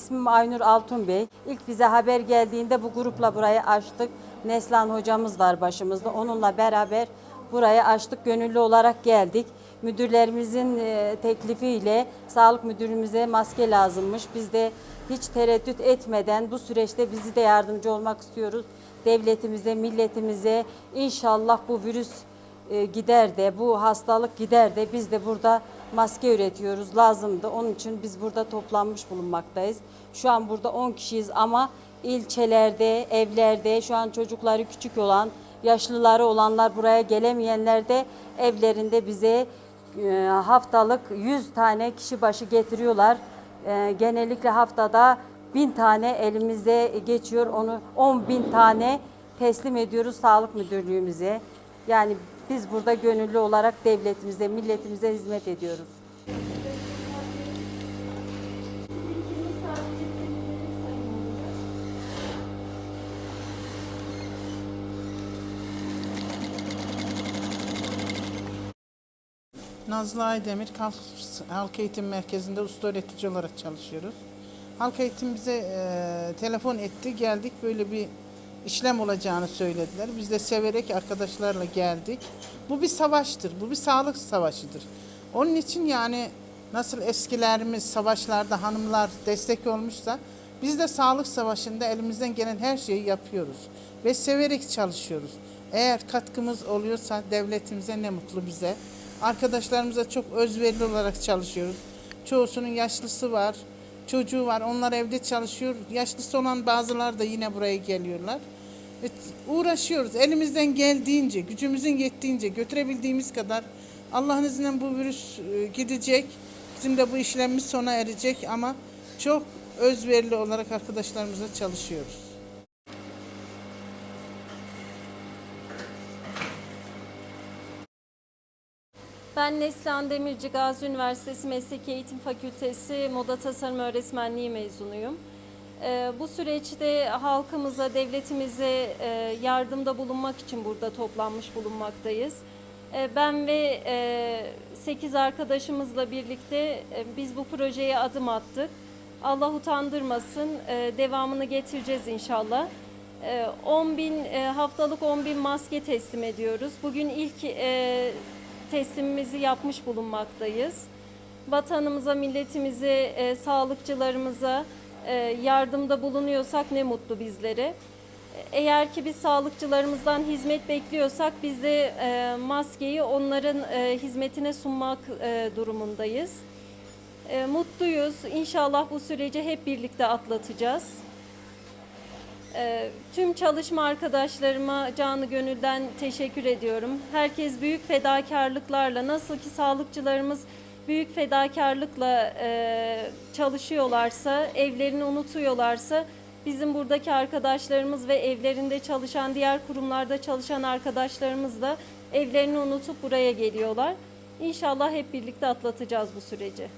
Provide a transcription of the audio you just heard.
İsmim Aynur Altun Bey. İlk bize haber geldiğinde bu grupla burayı açtık. Neslan hocamız var başımızda. Onunla beraber burayı açtık. Gönüllü olarak geldik. Müdürlerimizin e, teklifiyle sağlık müdürümüze maske lazımmış. Biz de hiç tereddüt etmeden bu süreçte bizi de yardımcı olmak istiyoruz. Devletimize, milletimize inşallah bu virüs e, gider de bu hastalık gider de biz de burada maske üretiyoruz lazımdı. Onun için biz burada toplanmış bulunmaktayız. Şu an burada 10 kişiyiz ama ilçelerde, evlerde şu an çocukları küçük olan, yaşlıları olanlar buraya gelemeyenler de evlerinde bize e, haftalık 100 tane kişi başı getiriyorlar. E, genellikle haftada 1000 tane elimize geçiyor. Onu 10 bin tane teslim ediyoruz sağlık müdürlüğümüze. Yani biz burada gönüllü olarak devletimize, milletimize hizmet ediyoruz. Nazlı Aydemir Halk, Eğitim Merkezi'nde usta öğretici olarak çalışıyoruz. Halk Eğitim bize e, telefon etti, geldik böyle bir işlem olacağını söylediler. Biz de severek arkadaşlarla geldik. Bu bir savaştır, bu bir sağlık savaşıdır. Onun için yani nasıl eskilerimiz savaşlarda hanımlar destek olmuşsa biz de sağlık savaşında elimizden gelen her şeyi yapıyoruz ve severek çalışıyoruz. Eğer katkımız oluyorsa devletimize ne mutlu bize. Arkadaşlarımıza çok özverili olarak çalışıyoruz. Çoğusunun yaşlısı var, çocuğu var. Onlar evde çalışıyor. Yaşlısı olan bazılar da yine buraya geliyorlar. Ve uğraşıyoruz. Elimizden geldiğince, gücümüzün yettiğince, götürebildiğimiz kadar Allah'ın izniyle bu virüs e, gidecek. Bizim de bu işlemimiz sona erecek ama çok özverili olarak arkadaşlarımızla çalışıyoruz. Ben Neslihan Demirci Gazi Üniversitesi Meslek Eğitim Fakültesi Moda Tasarım Öğretmenliği mezunuyum. Ee, Bu süreçte halkımıza, devletimize e, yardımda bulunmak için burada toplanmış bulunmaktayız. Ee, Ben ve 8 arkadaşımızla birlikte e, biz bu projeye adım attık. Allah utandırmasın, e, devamını getireceğiz inşallah. E, 10 bin e, haftalık 10 bin maske teslim ediyoruz. Bugün ilk e, teslimimizi yapmış bulunmaktayız. Vatanımıza, milletimize, e, sağlıkçılarımıza e, yardımda bulunuyorsak ne mutlu bizlere. Eğer ki biz sağlıkçılarımızdan hizmet bekliyorsak biz de e, maskeyi onların e, hizmetine sunmak e, durumundayız. E, mutluyuz. İnşallah bu süreci hep birlikte atlatacağız. Ee, Tüm çalışma arkadaşlarıma canı gönülden teşekkür ediyorum. Herkes büyük fedakarlıklarla, nasıl ki sağlıkçılarımız büyük fedakarlıkla e, çalışıyorlarsa, evlerini unutuyorlarsa, bizim buradaki arkadaşlarımız ve evlerinde çalışan, diğer kurumlarda çalışan arkadaşlarımız da evlerini unutup buraya geliyorlar. İnşallah hep birlikte atlatacağız bu süreci.